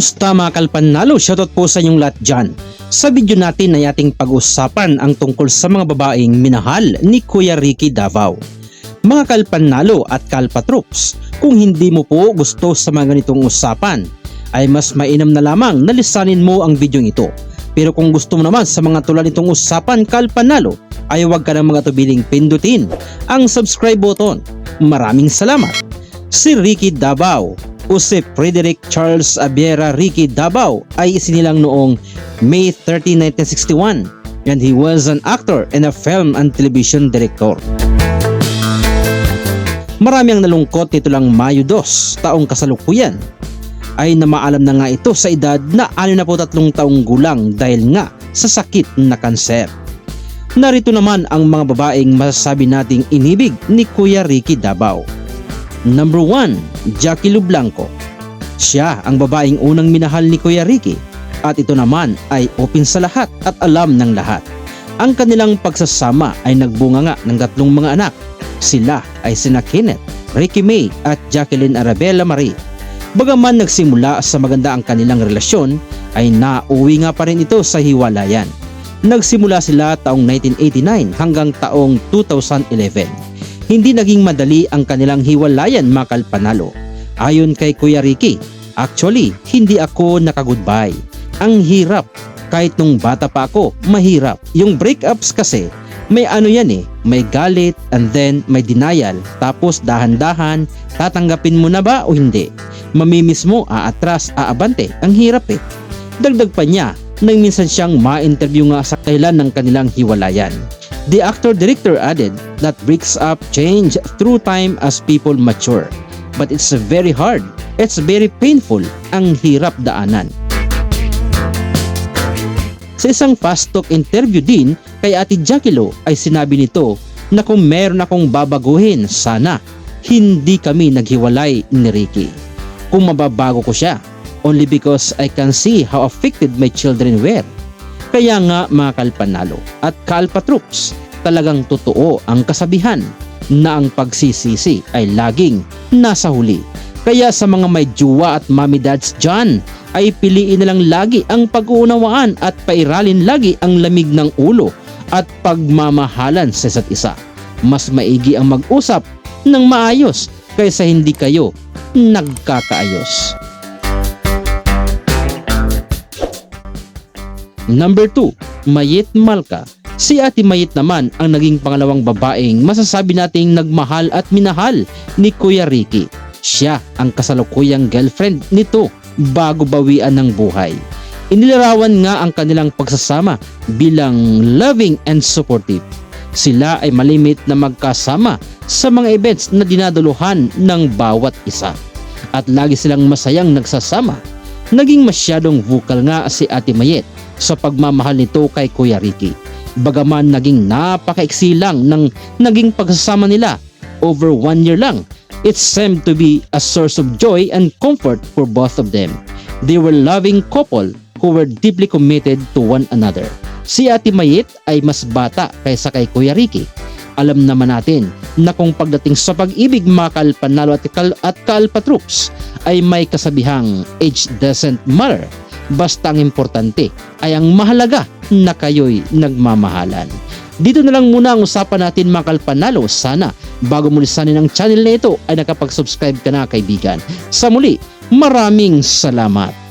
Kumusta mga kalpanalo? Shoutout po sa inyong lahat dyan. Sa video natin ay ating pag-usapan ang tungkol sa mga babaeng minahal ni Kuya Ricky Davao. Mga kalpanalo at kalpatroops, kung hindi mo po gusto sa mga ganitong usapan, ay mas mainam na lamang na lisanin mo ang video ito. Pero kung gusto mo naman sa mga tulad nitong usapan kalpanalo, ay huwag ka na mga tubiling pindutin ang subscribe button. Maraming salamat! Si Ricky Davao o si Frederick Charles Abiera Ricky Davao ay isinilang noong May 30, 1961 and he was an actor and a film and television director. Marami ang nalungkot nito lang Mayo 2, taong kasalukuyan ay namaalam na nga ito sa edad na 63 taong gulang dahil nga sa sakit na kanser. Narito naman ang mga babaeng masasabi nating inibig ni Kuya Ricky Davao. Number 1, Jackie Lu Blanco. Siya ang babaeng unang minahal ni Kuya Ricky at ito naman ay open sa lahat at alam ng lahat. Ang kanilang pagsasama ay nagbunga nga ng tatlong mga anak. Sila ay sina Kenneth, Ricky May at Jacqueline Arabella Marie. Bagaman nagsimula sa maganda ang kanilang relasyon, ay nauwi nga pa rin ito sa hiwalayan. Nagsimula sila taong 1989 hanggang taong 2011 hindi naging madali ang kanilang hiwalayan makal panalo. Ayon kay Kuya Ricky, actually hindi ako nakagoodbye. Ang hirap. Kahit nung bata pa ako, mahirap. Yung breakups kasi, may ano yan eh, may galit and then may denial. Tapos dahan-dahan, tatanggapin mo na ba o hindi? Mamimiss mo, aatras, aabante. Ang hirap eh. Dagdag pa niya, nang minsan siyang ma-interview nga sa kailan ng kanilang hiwalayan. The actor-director added that breaks up change through time as people mature. But it's very hard. It's very painful. Ang hirap daanan. Sa isang fast talk interview din kay Ate Jackie Lo ay sinabi nito na kung meron akong babaguhin, sana hindi kami naghiwalay ni Ricky. Kung mababago ko siya, only because I can see how affected my children were. Kaya nga mga kalpanalo at kalpatroops, talagang totoo ang kasabihan na ang pagsisisi ay laging nasa huli. Kaya sa mga may juwa at mommy dads dyan, ay piliin na lang lagi ang pag-uunawaan at pairalin lagi ang lamig ng ulo at pagmamahalan sa isa't isa. Mas maigi ang mag-usap ng maayos kaysa hindi kayo nagkakaayos. Number 2, Mayit Malka. Si Ate Mayit naman ang naging pangalawang babaeng masasabi nating nagmahal at minahal ni Kuya Ricky. Siya ang kasalukuyang girlfriend nito bago bawian ng buhay. Inilarawan nga ang kanilang pagsasama bilang loving and supportive. Sila ay malimit na magkasama sa mga events na dinaduluhan ng bawat isa. At lagi silang masayang nagsasama. Naging masyadong vocal nga si Ate Mayet sa pagmamahal nito kay Kuya Ricky. Bagaman naging napakaiksi lang ng naging pagsasama nila over one year lang, it seemed to be a source of joy and comfort for both of them. They were loving couple who were deeply committed to one another. Si Ate Mayit ay mas bata kaysa kay Kuya Ricky. Alam naman natin na kung pagdating sa pag-ibig mga kalpanalo at, kal at kalpatroops ay may kasabihang age doesn't matter Basta ang importante ay ang mahalaga na kayo'y nagmamahalan. Dito na lang muna ang usapan natin mga kalpanalo. Sana bago mo lisanin ang channel na ito ay nakapag-subscribe ka na kaibigan. Sa muli, maraming salamat.